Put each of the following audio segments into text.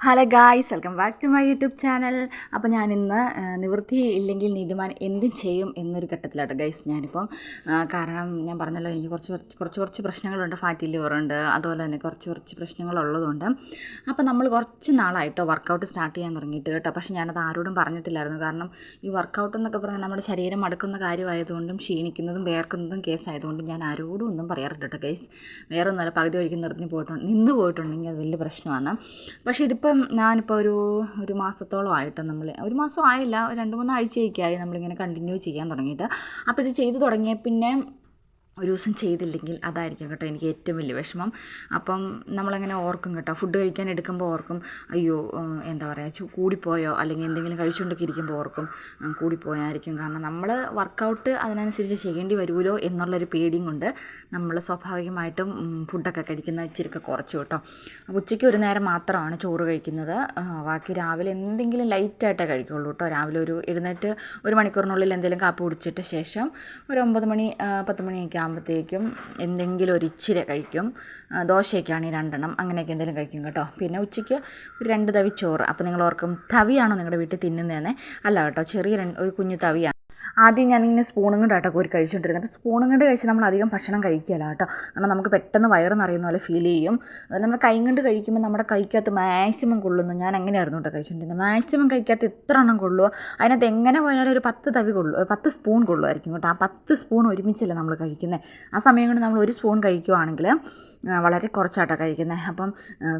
Hello guys welcome back to my YouTube channel. അപ്പോൾ ഞാൻ നിവൃത്തി ഇല്ലെങ്കിൽ നീതിമാൻ എന്ത് ചെയ്യും എന്നൊരു ഘട്ടത്തിലാട്ടോ ഗൈസ് ഞാനിപ്പം കാരണം ഞാൻ പറഞ്ഞല്ലോ എനിക്ക് കുറച്ച് കുറച്ച് കുറച്ച് കുറച്ച് പ്രശ്നങ്ങളുണ്ട് ഫാറ്റി ലിവറുണ്ട് അതുപോലെ തന്നെ കുറച്ച് കുറച്ച് പ്രശ്നങ്ങളുള്ളതുകൊണ്ട്. അപ്പോൾ നമ്മൾ കുറച്ച് നാളായിട്ടോ വർക്കൗട്ട് സ്റ്റാർട്ട് ചെയ്യാൻ തുടങ്ങിയിട്ട് കേട്ടോ. പക്ഷേ ഞാനത് ആരോടും പറഞ്ഞിട്ടില്ലായിരുന്നു. കാരണം ഈ വർക്കൗട്ട് എന്നൊക്കെ പറഞ്ഞാൽ നമ്മുടെ ശരീരം മടുക്കുന്ന കാര്യമായതുകൊണ്ടും ക്ഷീണിക്കുന്നതും വേർക്കുന്നതും കേസായതുകൊണ്ടും ഞാൻ ആരോടും ഒന്നും പറയാറില്ല കേട്ടോ ഗൈസ് വേറെ ഒന്നുമല്ല പകുതി വഴിക്ക് നിർത്തി പോയിട്ടുണ്ട് നിന്ന് പോയിട്ടുണ്ടെങ്കിൽ അത് വലിയ പ്രശ്നമാണ്. പക്ഷേ ഇതിപ്പം ഞാനിപ്പോൾ ഒരു ഒരു മാസത്തോളം ആയിട്ട് നമ്മൾ ഒരു മാസം ആയില്ല രണ്ട് മൂന്ന് ആഴ്ചയൊക്കെ ആയി നമ്മളിങ്ങനെ കണ്ടിന്യൂ ചെയ്യാൻ തുടങ്ങിയിട്ട്. അപ്പോൾ ഇത് ചെയ്തു തുടങ്ങിയ പിന്നെ ഒരു ദിവസം ചെയ്തില്ലെങ്കിൽ അതായിരിക്കും കേട്ടോ എനിക്ക് ഏറ്റവും വലിയ വിഷമം. അപ്പം നമ്മളങ്ങനെ ഓർക്കും കേട്ടോ. ഫുഡ് കഴിക്കാൻ എടുക്കുമ്പോൾ ഓർക്കും അയ്യോ എന്താ പറയുക ചു കൂടിപ്പോയോ? അല്ലെങ്കിൽ എന്തെങ്കിലും കഴിച്ചുകൊണ്ടൊക്കെ ഇരിക്കുമ്പോൾ ഓർക്കും കൂടിപ്പോയായിരിക്കും. കാരണം നമ്മൾ വർക്കൗട്ട് അതിനനുസരിച്ച് ചെയ്യേണ്ടി വരുമല്ലോ എന്നുള്ളൊരു പേടിയും കൊണ്ട് നമ്മൾ സ്വാഭാവികമായിട്ടും ഫുഡൊക്കെ കഴിക്കുന്ന ഇച്ചിരിയൊക്കെ കുറച്ചു കേട്ടോ. ഉച്ചയ്ക്ക് ഒരു നേരം മാത്രമാണ് ചോറ് കഴിക്കുന്നത്. ബാക്കി രാവിലെ എന്തെങ്കിലും ലൈറ്റായിട്ടേ കഴിക്കുള്ളൂ കേട്ടോ. രാവിലെ ഒരു എഴുന്നേറ്റ് ഒരു മണിക്കൂറിനുള്ളിൽ എന്തെങ്കിലും കാപ്പി കുടിച്ചിട്ട് ശേഷം ഒരു ഒമ്പത് മണി പത്ത് മണിയൊക്കെ ആകുമ്പോഴത്തേക്കും എന്തെങ്കിലും ഒരു ഇച്ചിരി കഴിക്കും. ദോശയൊക്കെയാണെങ്കിൽ രണ്ടെണ്ണം അങ്ങനെയൊക്കെ എന്തെങ്കിലും കഴിക്കും കേട്ടോ. പിന്നെ ഉച്ചയ്ക്ക് ഒരു രണ്ട് തവി ചോറ്. അപ്പോൾ നിങ്ങൾ ഓർക്കും തവിയാണോ നിങ്ങളുടെ വീട്ടിൽ തിന്നുന്നതെന്ന്? അല്ല കേട്ടോ ചെറിയ ഒരു കുഞ്ഞു തവിയാണ്. ആദ്യം ഞാനിങ്ങനെ സ്പൂണും കൊണ്ട് കേട്ടോ കോരി കഴിച്ചുകൊണ്ടിരുന്നത്. അപ്പോൾ സ്പൂണും കൊണ്ട് കഴിച്ച് നമ്മൾ അധികം ഭക്ഷണം കഴിക്കില്ല കേട്ടോ. കാരണം നമുക്ക് പെട്ടെന്ന് വയറ് നിറയുന്ന പോലെ ഫീൽ ചെയ്യും. നമ്മൾ കൈ കൊണ്ട് കഴിക്കുമ്പോൾ നമ്മുടെ കൈക്കകത്ത് മാക്സിമം കൊള്ളുന്നു. ഞാൻ അങ്ങനെയായിരുന്നു കേട്ടോ കഴിച്ചുകൊണ്ടിരുന്നത്? മാക്സിമം കൈക്കകത്ത് ഇത്ര എണ്ണം കൊള്ളുമോ അതിനകത്ത് എങ്ങനെ പോയാലും ഒരു പത്ത് തവി കൊള്ളു പത്ത് സ്പൂൺ കൊള്ളുമായിരിക്കും കേട്ടോ. ആ പത്ത് സ്പൂൺ ഒരുമിച്ചല്ല നമ്മൾ കഴിക്കുന്നത് ആ സമയം കൊണ്ട് നമ്മൾ ഒരു സ്പൂൺ കഴിക്കുവാണെങ്കിൽ വളരെ കുറച്ചാട്ടോ കഴിക്കുന്നത് അപ്പം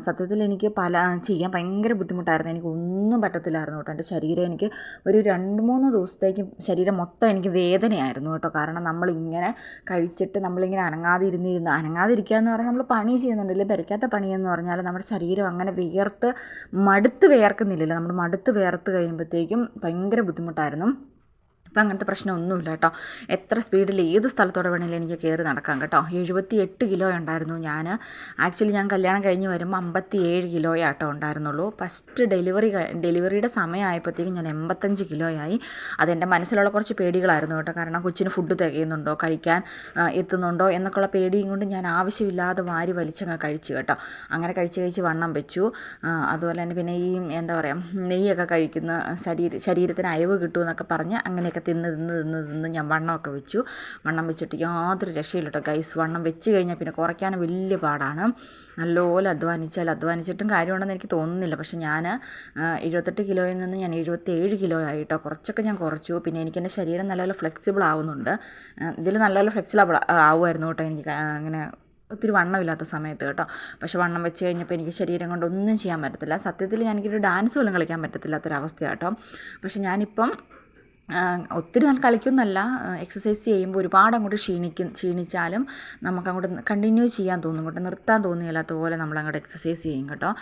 സത്യത്തിൽ എനിക്ക് പല ചെയ്യാൻ ഭയങ്കര ബുദ്ധിമുട്ടായിരുന്നു. എനിക്ക് ഒന്നും പറ്റത്തില്ലായിരുന്നു കേട്ടോ. എന്റെ ശരീരം എനിക്ക് ഒരു രണ്ട് മൂന്ന് ദിവസത്തേക്കും ശരീരം മൊത്തം എനിക്ക് വേദനയായിരുന്നു കേട്ടോ. കാരണം നമ്മളിങ്ങനെ കഴിച്ചിട്ട് നമ്മളിങ്ങനെ അനങ്ങാതെ ഇരുന്നിരുന്ന് അനങ്ങാതിരിക്കുക എന്ന് പറഞ്ഞാൽ നമ്മൾ പണി ചെയ്യുന്നുണ്ടല്ലോ പെരയ്ക്കാത്ത പണിയെന്ന് പറഞ്ഞാൽ നമ്മുടെ ശരീരം അങ്ങനെ വിയർത്ത് മടുത്ത് വിയർക്കുന്നില്ലല്ലോ. നമ്മൾ മടുത്ത് വിയർത്ത് കഴിയുമ്പോഴത്തേക്കും ഭയങ്കര ബുദ്ധിമുട്ടായിരുന്നു. ഇപ്പം അങ്ങനത്തെ പ്രശ്നമൊന്നുമില്ല കേട്ടോ. എത്ര സ്പീഡിൽ ഏത് സ്ഥലത്തോടെ വേണമെങ്കിലും എനിക്ക് കയറി നടക്കാം കേട്ടോ. എഴുപത്തി എട്ട് കിലോ ഉണ്ടായിരുന്നു ഞാൻ ആക്ച്വലി ഞാൻ കല്യാണം കഴിഞ്ഞ് വരുമ്പോൾ അമ്പത്തി ഏഴ് കിലോയാട്ടോ ഉണ്ടായിരുന്നുള്ളൂ. ഫസ്റ്റ് ഡെലിവറി ഡെലിവറിയുടെ സമയമായപ്പോഴത്തേക്കും ഞാൻ എൺപത്തഞ്ച് കിലോയായി. അതെന്റെ മനസ്സിലുള്ള കുറച്ച് പേടികളായിരുന്നു കേട്ടോ. കാരണം കൊച്ചിന് ഫുഡ് തികയുന്നുണ്ടോ? കഴിക്കാൻ എത്തുന്നുണ്ടോ? എന്നൊക്കെയുള്ള പേടിയും കൊണ്ട് ഞാൻ ആവശ്യമില്ലാതെ വാരി വലിച്ചങ്ങ് കഴിച്ചു കേട്ടോ. അങ്ങനെ കഴിച്ച് കഴിച്ച് വണ്ണം വെച്ചു. അതുപോലെ തന്നെ പിന്നെ ഈ എന്താ പറയുക നെയ്യൊക്കെ കഴിക്കുന്ന ശരീര ശരീരത്തിന് അയവ് കിട്ടുമെന്നൊക്കെ പറഞ്ഞ് അങ്ങനെയൊക്കെ തിന്ന് തിന്ന് തിന്ന് തിന്ന് ഞാൻ വണ്ണമൊക്കെ വെച്ചു. വണ്ണം വെച്ചിട്ട് യാതൊരു രക്ഷയില്ല കേട്ടോ ഗൈസ് വണ്ണം വെച്ച് കഴിഞ്ഞാൽ പിന്നെ കുറയ്ക്കാൻ വലിയ പാടാണ്. നല്ലപോലെ അധ്വാനിച്ചാൽ അധ്വാനിച്ചിട്ടും കാര്യമുണ്ടെന്ന് എനിക്ക് തോന്നുന്നില്ല. പക്ഷെ ഞാൻ എഴുപത്തെട്ട് കിലോയിൽ നിന്ന് ഞാൻ എഴുപത്തേഴ് കിലോ ആയിട്ടോ കുറച്ചൊക്കെ ഞാൻ കുറച്ചു. പിന്നെ എനിക്ക് എന്റെ ശരീരം നല്ലപോലെ ഫ്ലെക്സിബിൾ ആവുന്നുണ്ട്. ഇതിൽ നല്ലപോലെ ഫ്ലെക്സിബിൾ ആവുമായിരുന്നു കേട്ടോ എനിക്ക് അങ്ങനെ ഒത്തിരി വണ്ണമില്ലാത്ത സമയത്ത് കേട്ടോ. പക്ഷെ വണ്ണം വെച്ച് കഴിഞ്ഞപ്പോൾ എനിക്ക് ശരീരം കൊണ്ട് ഒന്നും ചെയ്യാൻ പറ്റത്തില്ല. സത്യത്തിൽ എനിക്കൊരു ഡാൻസ് പോലും കളിക്കാൻ പറ്റത്തില്ലാത്തൊരവസ്ഥയാണ് കേട്ടോ പക്ഷെ ഞാനിപ്പം ഒത്തിരി നാൾ കളിക്കുന്നല്ല എക്സസൈസ് ചെയ്യുമ്പോൾ ഒരുപാട് അങ്ങോട്ട് ക്ഷീണിക്കും ക്ഷീണിച്ചാലും നമുക്ക് അങ്ങോട്ട് കണ്ടിന്യൂ ചെയ്യാൻ തോന്നും കേട്ടോ നിർത്താൻ തോന്നിയില്ലാത്ത പോലെ നമ്മൾ അങ്ങോട്ട് എക്സസൈസ് ചെയ്യും കേട്ടോ.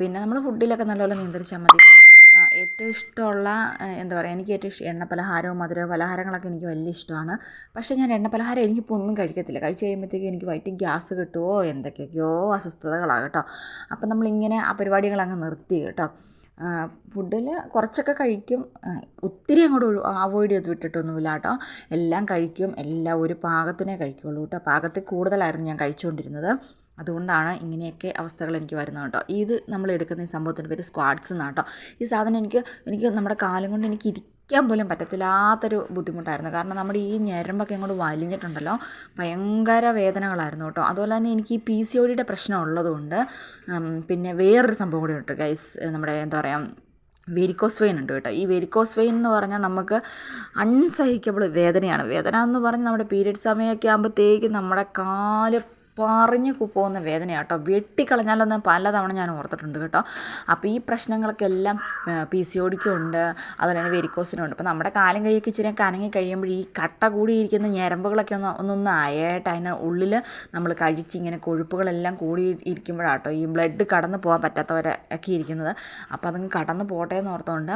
പിന്നെ നമ്മൾ ഫുഡിലൊക്കെ നല്ലപോലെ നിയന്ത്രിച്ചാൽ മതി. ഏറ്റവും ഇഷ്ടമുള്ള എന്താ പറയുക എനിക്ക് ഏറ്റവും ഇഷ്ടം എണ്ണ പലഹാരവും മധുര പലഹാരങ്ങളൊക്കെ എനിക്ക് വലിയ ഇഷ്ടമാണ്. പക്ഷേ ഞാൻ എണ്ണ പലഹാരം എനിക്കിപ്പോൾ ഒന്നും കഴിക്കത്തില്ല. കഴിച്ച് കഴിയുമ്പോഴത്തേക്കും എനിക്ക് വയറ്റിൽ ഗ്യാസ് കിട്ടുമോ എന്തൊക്കെയൊക്കെയോ അസ്വസ്ഥതകളാണ് കേട്ടോ. അപ്പം നമ്മളിങ്ങനെ ആ പരിപാടികൾ അങ്ങ് നിർത്തി കേട്ടോ. ഫുഡിൽ കുറച്ചൊക്കെ കഴിക്കും. ഒത്തിരി അങ്ങോട്ട് അവോയ്ഡ് ചെയ്ത് വിട്ടിട്ടൊന്നുമില്ല കേട്ടോ. എല്ലാം കഴിക്കും. എല്ലാം ഒരു പാകത്തിനേ കഴിക്കുള്ളൂ കേട്ടോ. പാകത്തിൽ കൂടുതലായിരുന്നു ഞാൻ കഴിച്ചുകൊണ്ടിരുന്നത്. അതുകൊണ്ടാണ് ഇങ്ങനെയൊക്കെ അവസ്ഥകൾ എനിക്ക് വരുന്നത് കേട്ടോ. ഇത് നമ്മൾ എടുക്കുന്ന ഈ സംഭവത്തിന്റെ പേര് സ്ക്വാഡ്സ് എന്നാണ് കേട്ടോ. ഈ സാധനം എനിക്ക് എനിക്ക് നമ്മുടെ കാലം കൊണ്ട് എനിക്ക് ഇരിക്കാൻ പോലും പറ്റത്തില്ലാത്തൊരു ബുദ്ധിമുട്ടായിരുന്നു. കാരണം നമ്മുടെ ഈ ഞരമ്പൊക്കെ അങ്ങോട്ട് വലിഞ്ഞിട്ടുണ്ടല്ലോ. ഭയങ്കര വേദനകളായിരുന്നു കേട്ടോ. അതുപോലെ തന്നെ എനിക്ക് ഈ പി സി ഒ ഡിയുടെ പ്രശ്നം ഉള്ളതുകൊണ്ട് പിന്നെ വേറൊരു സംഭവം കൂടി ഉണ്ട് ഗൈസ് നമ്മുടെ എന്താ പറയുക വെരിക്കോസ് വെയിൻ ഉണ്ട് കേട്ടോ. ഈ വെരിക്കോസ് വെയിൻ എന്ന് പറഞ്ഞാൽ നമുക്ക് അൺസഹിക്കബിൾ വേദനയാണ്. വേദന എന്ന് പറഞ്ഞാൽ നമ്മുടെ പീരീഡ് സമയമൊക്കെ ആകുമ്പോഴത്തേക്കും നമ്മുടെ കാൽ പറഞ്ഞു പോകുന്ന വേദനയാണ് കേട്ടോ വെട്ടിക്കളഞ്ഞാലൊന്ന് പലതവണ ഞാൻ ഓർത്തിട്ടുണ്ട് കേട്ടോ. അപ്പോൾ ഈ പ്രശ്നങ്ങളൊക്കെ എല്ലാം പി സി ഒടിക്കും ഉണ്ട് അതുപോലെ തന്നെ വെരിക്കോസിനും ഉണ്ട്. അപ്പോൾ നമ്മുടെ കാലും കൈയൊക്കെ ഇച്ചിരി കനങ്ങി കഴിയുമ്പോൾ ഈ കട്ട കൂടിയിരിക്കുന്ന ഞരമ്പുകളൊക്കെ ഒന്ന് ഒന്നൊന്ന് അയട്ട് അതിന് ഉള്ളിൽ നമ്മൾ കഴിച്ച് ഇങ്ങനെ കൊഴുപ്പുകളെല്ലാം കൂടി ഇരിക്കുമ്പോഴാട്ടോ ഈ ബ്ലഡ് കടന്നു പോകാൻ പറ്റാത്തവരൊക്കെ ഇരിക്കുന്നത്. അപ്പോൾ അതങ്ങ് കടന്നു പോട്ടെ എന്ന് ഓർത്തുകൊണ്ട്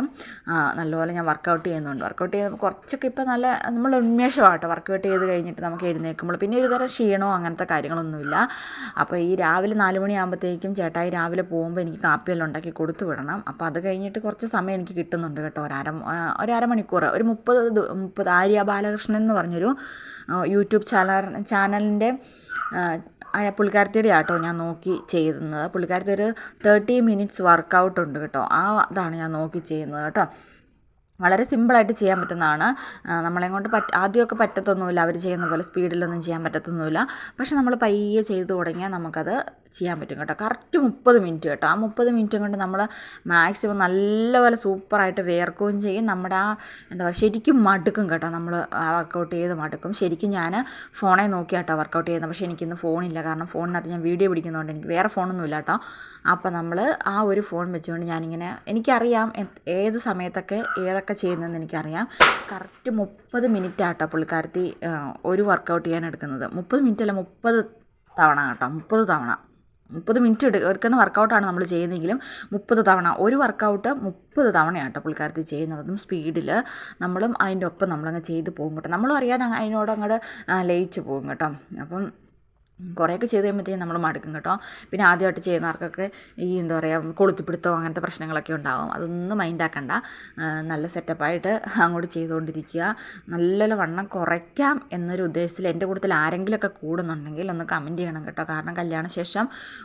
നല്ലപോലെ ഞാൻ വർക്കൗട്ട് ചെയ്യുന്നുണ്ട്. വർക്കൗട്ട് ചെയ്ത് കുറച്ചൊക്കെ ഇപ്പോൾ നല്ല നമ്മൾ ഉന്മേഷമാണ് കേട്ടോ വർക്കൗട്ട് ചെയ്ത് കഴിഞ്ഞിട്ട് നമുക്ക് എഴുന്നേൽക്കുമ്പോൾ. പിന്നെ ഒരു തരം അങ്ങനത്തെ അങ്ങനത്തെ കാര്യങ്ങളൊന്നുമില്ല അപ്പോൾ ഈ രാവിലെ നാല് മണിയാകുമ്പോഴത്തേക്കും ചേട്ടായി രാവിലെ പോകുമ്പോൾ എനിക്ക് കാപ്പിയെല്ലാം ഉണ്ടാക്കി കൊടുത്തു വിടണം. അപ്പോൾ അത് കഴിഞ്ഞിട്ട് കുറച്ച് സമയം എനിക്ക് കിട്ടുന്നുണ്ട് കേട്ടോ. ഒരര ഒരര ഒരു മുപ്പത് മുപ്പത് ആര്യ ബാലകൃഷ്ണൻ എന്ന് പറഞ്ഞൊരു യൂട്യൂബ് ചാനൽ ചാനലിന്റെ ആ പുള്ളിക്കാരത്തിയുടെ ആട്ടോ ഞാൻ നോക്കി ചെയ്യുന്നത്. പുള്ളിക്കാരത്തി ഒരു തേർട്ടി മിനിറ്റ്സ് വർക്കൗട്ട് ഉണ്ട് കേട്ടോ. ആ അതാണ് ഞാൻ നോക്കി ചെയ്യുന്നത് കേട്ടോ. വളരെ സിമ്പിളായിട്ട് ചെയ്യാൻ പറ്റുന്നതാണ്. നമ്മളെ കൊണ്ട് പറ്റ ആദ്യമൊക്കെ പറ്റത്തൊന്നുമില്ല. അവർ ചെയ്യുന്ന പോലെ സ്പീഡിലൊന്നും ചെയ്യാൻ പറ്റത്തൊന്നുമില്ല. പക്ഷെ നമ്മൾ പയ്യെ ചെയ്ത് തുടങ്ങിയാൽ നമുക്കത് ചെയ്യാൻ പറ്റും കേട്ടോ. കറക്റ്റ് മുപ്പത് മിനിറ്റ് കേട്ടോ. ആ മുപ്പത് മിനിറ്റ് കൊണ്ട് നമ്മൾ മാക്സിമം നല്ലപോലെ സൂപ്പറായിട്ട് വേർക്കുകയും ചെയ്യും. നമ്മുടെ ആ എന്താ പറയുക ശരിക്കും മടുക്കും കേട്ടോ. നമ്മൾ വർക്കൗട്ട് ചെയ്ത് മടുക്കും. ശരിക്കും ഞാൻ ഫോണെ നോക്കിയാട്ടോ വർക്കൗട്ട് ചെയ്യുന്നത്. പക്ഷേ എനിക്കിന്ന് ഫോണില്ല കാരണം ഫോണിനകത്ത് ഞാൻ വീഡിയോ പിടിക്കുന്നതുകൊണ്ട് എനിക്ക് വേറെ ഫോണൊന്നുമില്ല കേട്ടോ. അപ്പോൾ നമ്മൾ ആ ഒരു ഫോൺ വെച്ചുകൊണ്ട് ഞാനിങ്ങനെ എനിക്കറിയാം ഏത് സമയത്തൊക്കെ ഏതൊക്കെ ചെയ്യുന്നതെന്ന് എനിക്കറിയാം. കറക്റ്റ് മുപ്പത് മിനിറ്റ് ആട്ടോ പുള്ളിക്കാരത്തി ഒരു വർക്കൗട്ട് ചെയ്യാൻ എടുക്കുന്നത്. മുപ്പത് മിനിറ്റ് അല്ല മുപ്പത് തവണ കേട്ടോ. മുപ്പത് തവണ. മുപ്പത് മിനിറ്റ് എടുക്കുന്ന വർക്കൗട്ടാണ് നമ്മൾ ചെയ്യുന്നതെങ്കിലും മുപ്പത് തവണ ഒരു വർക്കൗട്ട് മുപ്പത് തവണയാണ് പുള്ളിക്കാരത്തി ചെയ്യുന്നത്. അതും സ്പീഡിൽ നമ്മളും അതിന്റെ ഒപ്പം നമ്മളങ്ങ് ചെയ്ത് പോകും കേട്ടോ. നമ്മളും അറിയാതെ അതിനോട് അങ്ങോട്ട് ലയിച്ച് പോകും കേട്ടോ. അപ്പം കുറേയൊക്കെ ചെയ്ത് കഴിയുമ്പോഴത്തേക്കും നമ്മൾ മടുക്കും കേട്ടോ. പിന്നെ ആദ്യമായിട്ട് ചെയ്യുന്നവർക്കൊക്കെ ഈ എന്താ പറയുക കൊളുത്തിപ്പിടുത്തോ അങ്ങനത്തെ പ്രശ്നങ്ങളൊക്കെ ഉണ്ടാകും അതൊന്നും മൈൻഡാക്കണ്ട നല്ല സെറ്റപ്പായിട്ട് അങ്ങോട്ട് ചെയ്തുകൊണ്ടിരിക്കുക നല്ലൊരു വണ്ണം കുറയ്ക്കാം എന്നൊരു ഉദ്ദേശത്തിൽ എന്റെ കൂട്ടത്തിൽ ആരെങ്കിലുമൊക്കെ കൂടുന്നുണ്ടെങ്കിൽ ഒന്ന് കമന്റ് ചെയ്യണം കേട്ടോ. കാരണം കല്യാണ ശേഷം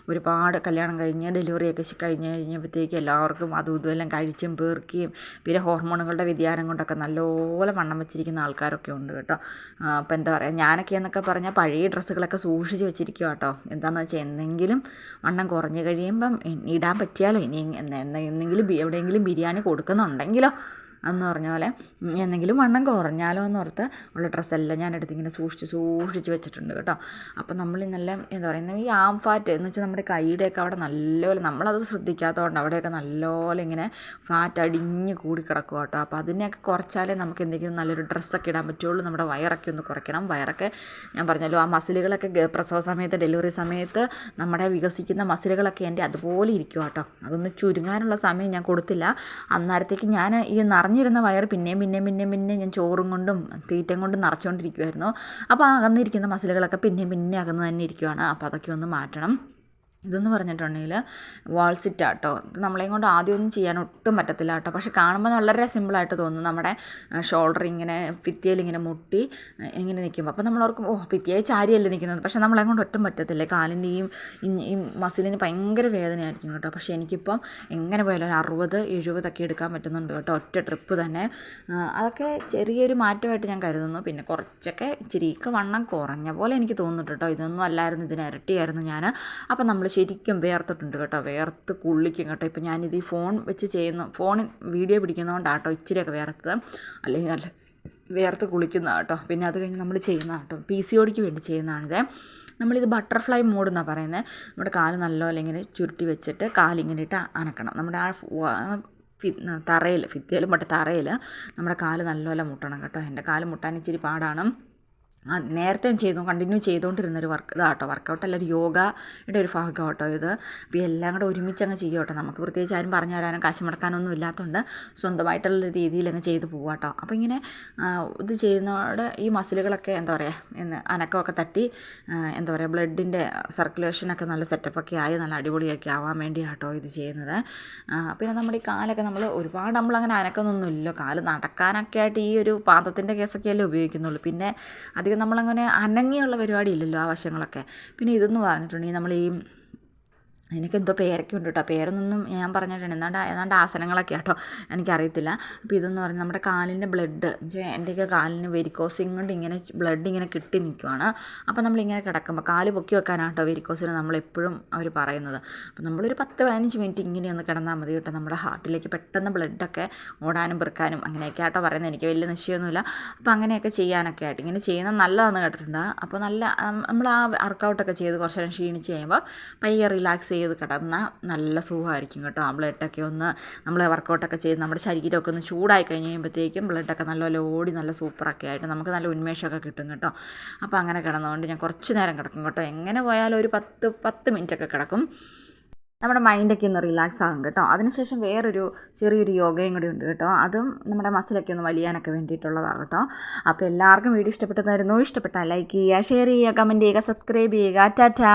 ഒരുപാട് കല്യാണം കഴിഞ്ഞ് ഡെലിവറിയൊക്കെ കഴിഞ്ഞ് കഴിഞ്ഞപ്പോഴത്തേക്ക് എല്ലാവർക്കും അതും ഇതുമെല്ലാം കഴിച്ചും പേർക്കുകയും പിന്നെ ഹോർമോണുകളുടെ വ്യതിയാനം കൊണ്ടൊക്കെ നല്ലപോലെ വണ്ണം വെച്ചിരിക്കുന്ന ആൾക്കാരൊക്കെ ഉണ്ട് കേട്ടോ. അപ്പോൾ എന്താ പറയുക ഞാനൊക്കെ എന്നൊക്കെ പറഞ്ഞാൽ പഴയ ഡ്രസ്സുകളൊക്കെ സൂക്ഷിച്ച് സൂക്ഷിച്ച് വെച്ചിരിക്കുക കേട്ടോ എന്താണെന്ന് വെച്ചാൽ എന്തെങ്കിലും വണ്ണം കുറഞ്ഞ് കഴിയുമ്പം ഇടാൻ പറ്റിയാലോ? ഇനി എന്തെങ്കിലും എവിടെയെങ്കിലും ബിരിയാണി കൊടുക്കുന്നുണ്ടെങ്കിലോ? എന്ന് പറഞ്ഞ പോലെ എന്തെങ്കിലും വണ്ണം കുറഞ്ഞാലോ എന്ന് ഓർത്ത് ഉള്ള ഡ്രസ്സെല്ലാം ഞാൻ എടുത്തിങ്ങനെ സൂക്ഷിച്ച് സൂക്ഷിച്ച് വെച്ചിട്ടുണ്ട് കേട്ടോ. അപ്പോൾ നമ്മൾ നല്ല എന്താ പറയുന്നത് ഈ ആം ഫാറ്റ് എന്ന് വെച്ചാൽ നമ്മുടെ കൈയുടെയൊക്കെ അവിടെ നല്ലപോലെ നമ്മളത് ശ്രദ്ധിക്കാത്തതുകൊണ്ട് അവിടെയൊക്കെ നല്ലപോലെ ഇങ്ങനെ ഫാറ്റ് അടിഞ്ഞ് കൂടി കിടക്കും കേട്ടോ. അപ്പോൾ അതിനെയൊക്കെ കുറച്ചാലേ നമുക്ക് എന്തെങ്കിലും നല്ലൊരു ഡ്രസ്സൊക്കെ ഇടാൻ പറ്റുള്ളൂ. നമ്മുടെ വയറൊക്കെ ഒന്ന് കുറയ്ക്കണം. വയറൊക്കെ ഞാൻ പറഞ്ഞല്ലോ ആ മസിലുകളൊക്കെ പ്രസവ സമയത്ത് ഡെലിവറി സമയത്ത് നമ്മുടെ വികസിക്കുന്ന മസിലുകളൊക്കെ എന്റെ അതുപോലെ ഇരിക്കും കേട്ടോ. അതൊന്ന് ചുരുങ്ങാനുള്ള സമയം ഞാൻ കൊടുത്തില്ല. അന്നേരത്തേക്ക് ഞാൻ ഈ നിറഞ്ഞ നിറഞ്ഞിരുന്ന വയർ പിന്നെയും പിന്നെ പിന്നെ പിന്നെ ഞാൻ ചോറും കൊണ്ടും തീറ്റം കൊണ്ടും നിറച്ചുകൊണ്ടിരിക്കുമായിരുന്നു അപ്പോൾ അകന്നിരിക്കുന്ന മസിലുകളൊക്കെ പിന്നെയും പിന്നെ അകന്ന് തന്നെ ഇരിക്കുവാണ്. അപ്പോൾ അതൊക്കെ ഒന്ന് മാറ്റണം. ഇതെന്ന് പറഞ്ഞിട്ടുണ്ടെങ്കിൽ വാൾ സിറ്റാട്ടോ ഇത് നമ്മളെയും കൊണ്ട് ആദ്യമൊന്നും ചെയ്യാൻ ഒട്ടും പറ്റത്തില്ല കേട്ടോ പക്ഷെ കാണുമ്പോൾ വളരെ സിമ്പിളായിട്ട് തോന്നും. നമ്മുടെ ഷോൾഡർ ഇങ്ങനെ ഭിത്തിയിൽ ഇങ്ങനെ മുട്ടി ഇങ്ങനെ നിൽക്കുമ്പോൾ അപ്പോൾ നമ്മൾ ഓർക്കും ഓ ഭിത്തിയായി ചാരിയല്ലേ നിൽക്കുന്നത് പക്ഷെ നമ്മളെ കൊണ്ട് ഒട്ടും പറ്റത്തില്ല. കാലിന്റെയും ഈ മസിലിന് ഭയങ്കര വേദനയായിരിക്കും കേട്ടോ. പക്ഷേ എനിക്കിപ്പം എങ്ങനെ പോയാലും ഒരു അറുപത് എഴുപതൊക്കെ എടുക്കാൻ പറ്റുന്നുണ്ട് കേട്ടോ. ഒറ്റ ട്രിപ്പ് തന്നെ. അതൊക്കെ ചെറിയൊരു മാറ്റമായിട്ട് ഞാൻ കരുതുന്നു. പിന്നെ കുറച്ചൊക്കെ ഇച്ചിരിയൊക്കെ വണ്ണം കുറഞ്ഞ പോലെ എനിക്ക് തോന്നുന്നുണ്ട് കേട്ടോ. ഇതൊന്നും അല്ലായിരുന്നു. ഇതിന് ഇരട്ടിയായിരുന്നു ഞാൻ അപ്പം നമ്മൾ ശരിക്കും വേർത്തിട്ടുണ്ട് കേട്ടോ. വേർത്ത് കുള്ളിക്കും കേട്ടോ. ഇപ്പോൾ ഞാനിത് ഈ ഫോൺ വെച്ച് ചെയ്യുന്ന ഫോണിൽ വീഡിയോ പിടിക്കുന്നതുകൊണ്ടാട്ടോ ഇച്ചിരിയൊക്കെ വേർത്തത്. അല്ലെങ്കിൽ നല്ല വേർത്ത് കുളിക്കുന്ന കേട്ടോ. പിന്നെ അത് കഴിഞ്ഞ് നമ്മൾ ചെയ്യുന്ന കേട്ടോ. പി സി ഒടിക്ക് വേണ്ടി ചെയ്യുന്നതാണിത്. നമ്മളിത് ബട്ടർഫ്ലൈ മോഡ് എന്നാണ് പറയുന്നത് നമ്മുടെ കാൽ നല്ലപോലെ ഇങ്ങനെ ചുരുട്ടി വെച്ചിട്ട് കാലിങ്ങനെ ഇട്ട് അനക്കണം. നമ്മുടെ ആ തറയിൽ ഫിത്തിയാലും പട്ട തറയിൽ നമ്മുടെ കാൽ നല്ലപോലെ മുട്ടണം കേട്ടോ. എന്റെ കാൽ മുട്ടാൻ ഇച്ചിരി പാടാണ്. നേരത്തെ ചെയ്തു കണ്ടിന്യൂ ചെയ്തുകൊണ്ടിരുന്നൊരു വർക്ക് ഇതാട്ടോ വർക്കൗട്ട് അല്ല ഒരു യോഗയുടെ ഒരു ഭാഗം കേട്ടോ ഇത് അപ്പോൾ എല്ലാം കൂടെ ഒരുമിച്ച് അങ്ങ് ചെയ്യട്ടോ നമുക്ക് പ്രത്യേകിച്ച് ആരും പറഞ്ഞു തരാനും കാശ് മുടക്കാനൊന്നും ഇല്ലാത്തതുകൊണ്ട് സ്വന്തമായിട്ടുള്ള രീതിയിൽ അങ്ങ് ചെയ്ത് പോവാട്ടോ. അപ്പോൾ ഇങ്ങനെ ഇത് ചെയ്യുന്നതോടെ ഈ മസിലുകളൊക്കെ എന്താ പറയുക അനക്കമൊക്കെ തട്ടി എന്താ പറയുക ബ്ലഡിന്റെ സർക്കുലേഷനൊക്കെ നല്ല സെറ്റപ്പൊക്കെ ആയി നല്ല അടിപൊളിയൊക്കെ ആവാൻ വേണ്ടി കേട്ടോ ഇത് ചെയ്യുന്നത്. പിന്നെ നമ്മുടെ ഈ കാലൊക്കെ നമ്മൾ ഒരുപാട് നമ്മളങ്ങനെ അനക്കൊന്നൊന്നുമില്ലല്ലോ. കാൽ നടക്കാനൊക്കെ ആയിട്ട് ഈ ഒരു പാദത്തിന്റെ കേസൊക്കെയല്ലേ ഉപയോഗിക്കുന്നുള്ളൂ. പിന്നെ അധികം നമ്മളങ്ങനെ അനങ്ങിയുള്ള പരിപാടി ഇല്ലല്ലോ ആ വശങ്ങളൊക്കെ. പിന്നെ ഇതെന്ന് പറഞ്ഞിട്ടുണ്ടെങ്കിൽ നമ്മൾ ഈ അതിനൊക്കെ എന്തോ പേരൊക്കെ ഉണ്ട് കേട്ടോ. പേരൊന്നും ഞാൻ പറഞ്ഞിട്ടുണ്ട് എന്താണ്ട് ഏതാണ്ട് ആസനങ്ങളൊക്കെ കേട്ടോ. എനിക്കറിയത്തില്ല. അപ്പോൾ ഇതെന്ന് പറഞ്ഞാൽ നമ്മുടെ കാലിന്റെ ബ്ലഡ് എന്റെയൊക്കെ കാലിന് വെരിക്കോസിങ് കൊണ്ട് ഇങ്ങനെ ബ്ലഡ് ഇങ്ങനെ കിട്ടി നിൽക്കുവാണ് അപ്പോൾ നമ്മളിങ്ങനെ കിടക്കുമ്പോൾ കാൽ പൊക്കി വെക്കാനാട്ടോ വെരിക്കോസിന് നമ്മളെപ്പോഴും അവർ പറയുന്നത്. അപ്പോൾ നമ്മളൊരു പത്ത് പതിനഞ്ച് മിനിറ്റ് ഇങ്ങനെ ഒന്ന് കിടന്നാൽ മതി കേട്ടോ. നമ്മുടെ ഹാർട്ടിലേക്ക് പെട്ടെന്ന് ബ്ലഡൊക്കെ ഓടാനും പെറുക്കാനും അങ്ങനെയൊക്കെ ആട്ടോ പറയുന്നത്. എനിക്ക് വലിയ നിശ്ചയമൊന്നുമില്ല അപ്പോൾ അങ്ങനെയൊക്കെ ചെയ്യാനൊക്കെ ആയിട്ട്. ഇങ്ങനെ ചെയ്യുന്നത് നല്ലതാണെന്ന് കേട്ടിട്ടുണ്ട്. അപ്പോൾ നല്ല നമ്മൾ ആ വർക്കൗട്ടൊക്കെ ചെയ്ത് കുറച്ച് നേരം ക്ഷീണിച്ച് കഴിയുമ്പോൾ പയ്യെ റിലാക്സ് ചെയ്ത് കിടന്നാൽ നല്ല സുഖമായിരിക്കും കേട്ടോ. ആ ബ്ലഡൊക്കെ ഒന്ന് നമ്മൾ വർക്കൗട്ടൊക്കെ ചെയ്ത് നമ്മുടെ ശരീരമൊക്കെ ഒന്ന് ചൂടായി കഴിഞ്ഞ് കഴിയുമ്പോഴത്തേക്കും ബ്ലഡൊക്കെ നല്ലപോലെ ഓടി നല്ല സൂപ്പറൊക്കെ ആയിട്ട് നമുക്ക് നല്ല ഉന്മേഷമൊക്കെ കിട്ടും കേട്ടോ. അപ്പോൾ അങ്ങനെ കിടന്നുകൊണ്ട് ഞാൻ കുറച്ച് നേരം കിടക്കും കേട്ടോ. എങ്ങനെ പോയാലും ഒരു പത്ത് പത്ത് മിനിറ്റൊക്കെ കിടക്കും. നമ്മുടെ മൈൻഡൊക്കെ ഒന്ന് റിലാക്സ് ആകും കേട്ടോ. അതിനുശേഷം വേറൊരു ചെറിയൊരു യോഗയും കൂടി ഉണ്ട് കേട്ടോ. അതും നമ്മുടെ മസിലൊക്കെ ഒന്ന് വലിയാനൊക്കെ വേണ്ടിയിട്ടുള്ളതാണ് കേട്ടോ. അപ്പോൾ എല്ലാവർക്കും വീഡിയോ ഇഷ്ടപ്പെട്ടതായിരുന്നു? ഇഷ്ടപ്പെട്ടാൽ ലൈക്ക് ചെയ്യുക ഷെയർ ചെയ്യുക കമന്റ് ചെയ്യുക സബ്സ്ക്രൈബ് ചെയ്യുക. ടാറ്റാ